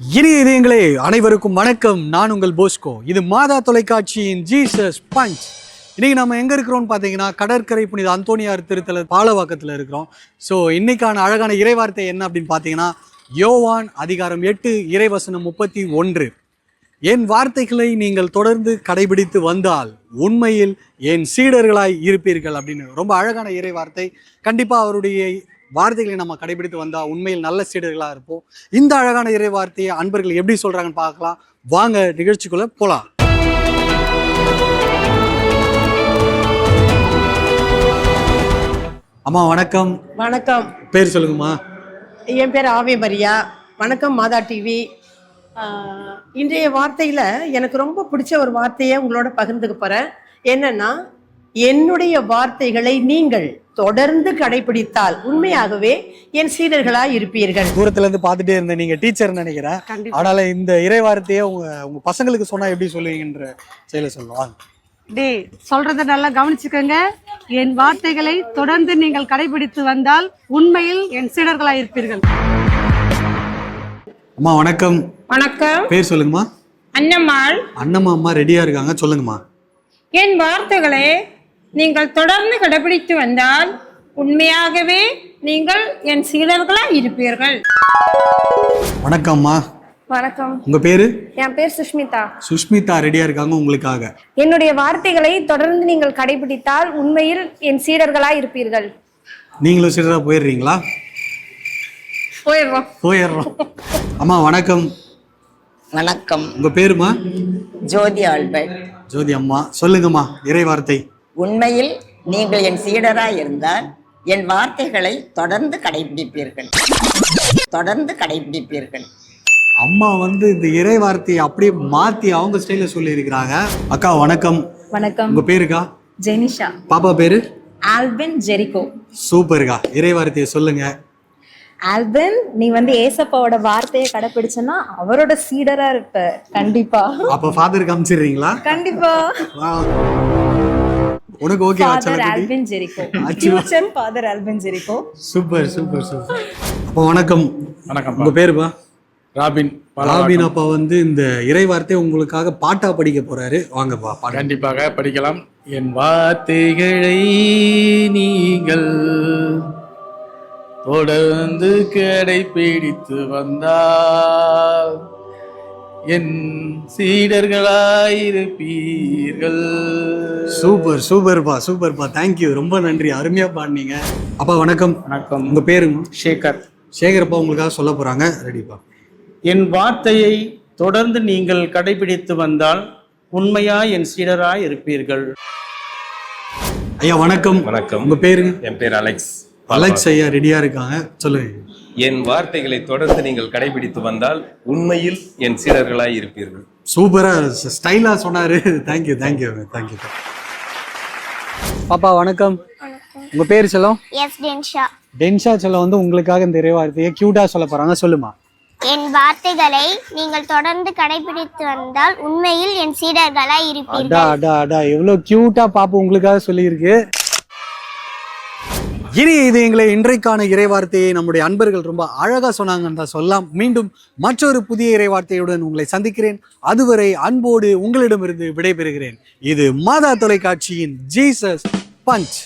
இனிய இதயங்களே அனைவருக்கும் வணக்கம். நான் உங்கள் போஸ்கோ. இது மாதா தொலைக்காட்சியின் ஜீசஸ் பஞ்ச். இன்றைக்கி நம்ம எங்கே இருக்கிறோம்னு பார்த்தீங்கன்னா கடற்கரை புனித அந்தோனியார் திருத்தல பாலவாக்கத்தில் இருக்கிறோம். ஸோ இன்றைக்கான அழகான இறைவார்த்தை என்ன அப்படின்னு பார்த்தீங்கன்னா யோவான் அதிகாரம் எட்டு இறைவசனம் முப்பத்தி ஒன்று. என் வார்த்தைகளை நீங்கள் தொடர்ந்து கடைபிடித்து வந்தால் உண்மையில் என் சீடர்களாய் இருப்பீர்கள் அப்படின்னு. ரொம்ப அழகான இறை வார்த்தை கண்டிப்பாக அவருடைய வார்த்தைகளை நம்ம கடைபிடித்து வந்தால் உண்மையில் நல்ல சீடர்களாக இருப்போம். இந்த அழகான இறை வார்த்தையை அன்பர்கள் எப்படி சொல்கிறாங்கன்னு பார்க்கலாம். வாங்க நிகழ்ச்சிக்குள்ளே போகலாம் அம்மா வணக்கம். வணக்கம். பேர் சொல்லுங்கம்மா. என் பேர் ஆவே மரியா. வணக்கம் மாதா டிவி. இன்றைய வார்த்தையில் எனக்கு ரொம்ப பிடிச்ச ஒரு வார்த்தையை உங்களோட பகிர்ந்துக்க போகிறேன் என்னன்னா என்னுடைய வார்த்தைகளை நீங்கள் தொடர்ந்து கடைபிடித்தால் உண்மையாகவே என் சீடர்களாய் இருப்பீர்கள். தூரத்துல இருந்து பார்த்துட்டே இருந்தேன் நீங்க டீச்சர் நினைக்கிறேன். அதனால இந்த இறை வார்த்தையை உங்க உங்க பசங்களுக்கு சொன்னா எப்படி சொல்லுவீங்கன்ற செயலை சொல்லுவாங்க டேய் சொல்றத நல்லா கவனிச்சுக்கோங்க. என் வார்த்தைகளை தொடர்ந்து நீங்கள் கடைபிடித்து வந்தால் உண்மையில் என் சீடர்களாய் இருப்பீர்கள். அம்மா வணக்கம். வணக்கம். பேர் சொல்லுங்கம்மா. அன்னம்மாள் அண்ணம்மா அம்மா ரெடியா இருக்காங்க. சொல்லுங்கம்மா. என் வார்த்தைகளை நீங்கள் தொடர்ந்து கடைபிடித்து வந்தால் உண்மையாகவே நீங்கள் என் சீடர்களாக இருப்பீர்கள். வணக்கம்மா. வணக்கம். உங்க பேரு? என் பேர் சுஷ்மிதா. சுஷ்மிதா ரெடியா இருக்காங்க உங்களுக்காக. என்னுடைய வார்த்தைகளை தொடர்ந்து நீங்கள் கடைபிடித்தால் உண்மையில் என் சீடர்களாய் இருப்பீர்கள். நீங்களும் சிறரா போயிடுறீங்களா? போயிடுறோம். போயிடுறோம். அம்மா வணக்கம். வணக்கம். உங்க பேருமா? ஜோதி ஆல்பர்ட். ஜோதி அம்மா. சொல்லுங்கம்மா இறை வார்த்தை உண்மையில் நீங்கள் என் சீடராய் இருந்தால் என் வார்த்தைகளை தொடர்ந்து கடைபிடிப்பீர்கள். தொடர்ந்து கடைபிடிப்பீர்கள். அம்மா வந்து இந்த இறை வார்த்தையை அப்படியே மாத்தி அவங்க ஸ்டைல சொல்லி இருக்கிறாங்க அக்கா வணக்கம். வணக்கம். உங்க பேருக்கா ஜெனிஷா. பாப்பா பேரு? Albin Jericho. சூப்பர்க்கா இறை வார்த்தையை சொல்லுங்க. ஆல்பின் நீ வந்து ஏசப்பாவோட வார்த்தையை கடைப்பிடிச்சனா அவரோட சீடரா இருப்ப. கண்டிப்பா. அப்ப ஃபாதருக்கு அமிச்சிடுறீங்களா? கண்டிப்பா. உனக்கு okay father Albin Jericho future father Albin Jericho super super super அப்போ வணக்கம். வணக்கம் உங்க பேருப்பா ராபின் ராபின் அப்பா வந்து இந்த இறை வார்த்தையை உங்களுக்காக பாட்டா படிக்க போறாரு. வாங்கப்பா பாட்டு கண்டிப்பாக படிக்கலாம். என் வார்த்தைகளை நீங்கள் தொடர்ந்து கடைபிடித்து வந்தால் என் சீடர்களாயிருப்பீர்கள். சூப்பர் சூப்பர்ப்பா சூப்பர்ப்பா. தேங்க்யூ ரொம்ப நன்றி. அருமையா பாடினீங்க. அப்பா வணக்கம். வணக்கம். உங்க பேருங்க சேகர். சேகரப்பா உங்களுக்காக சொல்ல போறாங்க. ரெடிப்பா என் வார்த்தையை தொடர்ந்து நீங்கள் கடைபிடித்து வந்தால் உண்மையா என் சீடராய் இருப்பீர்கள் ஐயா வணக்கம். வணக்கம். உங்க பேருங்க என் பேர் அலெக்ஸ். அலெக்ஸ் ஐயா ரெடியா இருக்காங்க. சொல்லுங்க. என் வார்த்தைகளை தொடர்ந்து நீங்கள் கடைபிடித்து வந்தால் உண்மையில் என் சீடர்களாய் இருப்பீர்கள். சூப்பரா ஸ்டைலா சொன்னாரு. தேங்க்யூ தேங்க்யூ தேங்க்யூ பாப்பா வணக்கம். உங்க பேர் செல்லம்? எஸ் டென்ஷா. டென்ஷா செல்லம் வந்து உங்களுக்காக இந்த இறை வார்த்தையை கியூட்டா சொல்ல போறாங்க. சொல்லுமா? என் வார்த்தைகளை நீங்கள் தொடர்ந்து கடைபிடித்து வந்தால் உண்மையில் என் சீடர்களாய் அடா இருப்பீர்கள். அடா அடா எவ்வளவு கியூட்டா பாப்பு உங்களுக்காக சொல்லியிருக்கு. இனி இது எங்களை இன்றைக்கான இறைவார்த்தையை நம்முடைய அன்பர்கள் ரொம்ப அழகாக சொன்னாங்கன்னு தான் சொல்லலாம். மீண்டும் மற்றொரு புதிய இறைவார்த்தையுடன் உங்களை சந்திக்கிறேன். அதுவரை அன்போடு உங்களிடமிருந்து விடைபெறுகிறேன். இது மாதா தொலைக்காட்சியின் ஜீசஸ் பஞ்ச்.